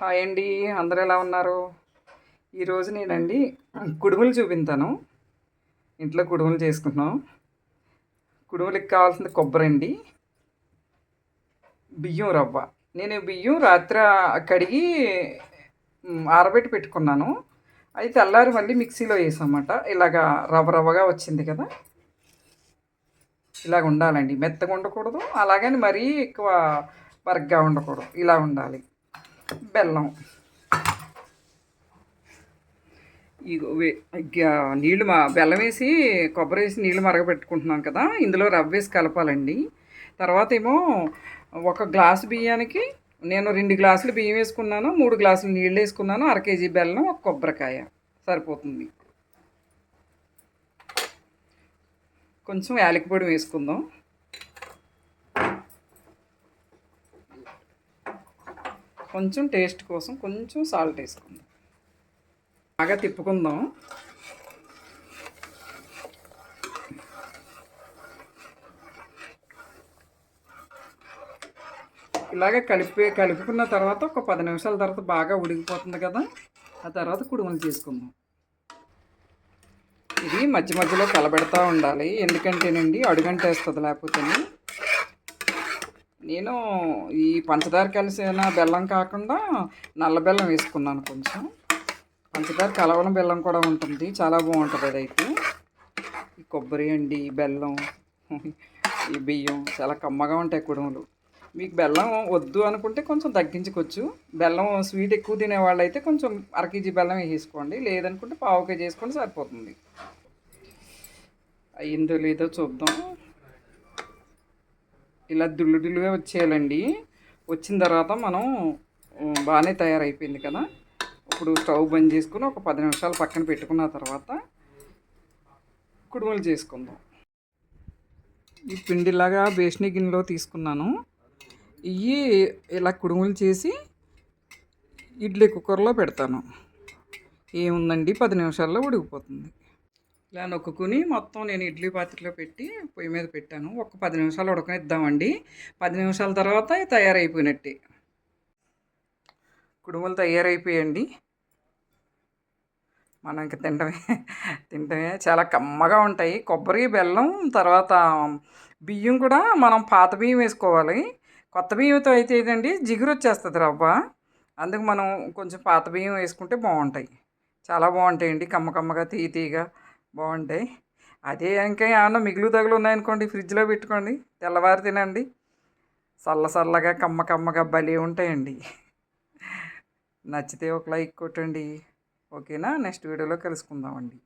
Hi అండి అందరూ ఎలా ఉన్నారు? ఈరోజు నేనండి కుడుములు చూపించాను ఇంట్లో కుడుములు చేసుకున్నాం కుడుములకి కావాల్సింది కొబ్బరి అండి. బియ్యం రవ్వ. నేను బియ్యం రాత్రి కడిగి ఆరబెట్టి పెట్టుకున్నాను. అయితే తెల్లారి మళ్ళీ మిక్సీలో వేసామన్నమాట. ఇలాగా రవ్వ రవ్వగా వచ్చింది కదా. ఇలాగ ఉండాలండి. మెత్తగా ఉండకూడదు. అలాగని మరీ ఎక్కువ బరగ్గా ఉండకూడదు. ఇలా ఉండాలి. బెల్లం. ఇగో వే- నీళ్ళు మా బెల్లం వేసి కొబ్బరి వేసి నీళ్ళు మరగబెట్టుకుంటున్నాం కదా ఇందులో రవ్వ వేసి కలపాలండి. తర్వాత ఏమో ఒక గ్లాసు బియ్యానికి నేను రెండు గ్లాసులు బియ్యం వేసుకున్నాను మూడు గ్లాసులు నీళ్ళు వేసుకున్నాను అర కేజీ బెల్లం ఒక కొబ్బరికాయ. సరిపోతుంది కొంచెం యాలకి పొడి వేసుకుందాం. కొంచెం టేస్ట్ కోసం కొంచెం సాల్ట్ వేసుకుందాం. బాగా తిప్పుకుందాం. ఇలాగ కలిపి కలుపుకున్న తర్వాత ఒక పది నిమిషాల తర్వాత బాగా ఉడికిపోతుంది కదా. ఆ తర్వాత కుడుములు తీసుకుందాం. ఇది మధ్య మధ్యలో కలబెడతా ఉండాలి. ఎందుకంటేనండి అడుగంటేస్తుంది లేకపోతే నేను ఈ పంచదార కలిసిన బెల్లం కాకుండా నల్ల బెల్లం వేసుకున్నాను కొంచెం. పంచదార కలవలం బెల్లం కూడా ఉంటుంది. చాలా బాగుంటుంది అదైతే. ఈ కొబ్బరి అండి బెల్లం ఈ బియ్యం చాలా కమ్మగా ఉంటాయి కుడుములు. మీకు బెల్లం వద్దు అనుకుంటే కొంచెం తగ్గించుకోవచ్చు. బెల్లం స్వీట్ ఎక్కువ తినేవాళ్ళు అయితే కొంచెం అర కేజీ బెల్లం వేసుకోండి లేదనుకుంటే పావు కేజీ వేసుకోండి సరిపోతుంది. అయ్యిందో లేదో చూద్దాం. ఇలా దుల్లుడులుగా వచ్చేయాలండి. వచ్చిన తర్వాత మనం బాగానే తయారైపోయింది కదా. ఇప్పుడు స్టవ్ బంద్ చేసుకుని ఒక పది నిమిషాలు పక్కన పెట్టుకున్న తర్వాత కుడుములు చేసుకుందాం. ఈ పిండిలాగా బేస్ని గిన్నెలో తీసుకున్నాను. ఇవి ఇలా కుడుములు చేసి ఇడ్లీ కుక్కర్లో పెడతాను. ఏముందండి? పది నిమిషాల్లో ఉడికిపోతుంది. ఇలా నొక్కుని మొత్తం నేను ఇడ్లీ పాత్రలో పెట్టి పొయ్యి మీద పెట్టాను. ఒక పది నిమిషాలు ఉడకనిద్దామండి. పది నిమిషాల తర్వాత తయారైపోయినట్టే. కుడుములు తయారైపోయండి. మనం ఇంక తింటమే తింటమే చాలా కమ్మగా ఉంటాయి. కొబ్బరి బెల్లం తర్వాత బియ్యం కూడా మనం పాత బియ్యం వేసుకోవాలి. కొత్త బియ్యంతో అయితే ఏంటండి జిగురు వచ్చేస్తుంది రవ్వ. అందుకు మనం కొంచెం పాత బియ్యం వేసుకుంటే బాగుంటాయి. చాలా బాగుంటాయండి కమ్మ కమ్మగా తీయ తీయగా బాగుంటాయి. అదే ఇంకా ఏమన్నా మిగులు తగులు ఉన్నాయనుకోండి ఫ్రిడ్జ్లో పెట్టుకోండి తెల్లవారు తినండి. చల్ల చల్లగా కమ్మ కమ్మగా భలే ఉంటాయండి. నచ్చితే ఒక లైక్ కొట్టండి. ఓకేనా? నెక్స్ట్ వీడియోలో కలుసుకుందామండి.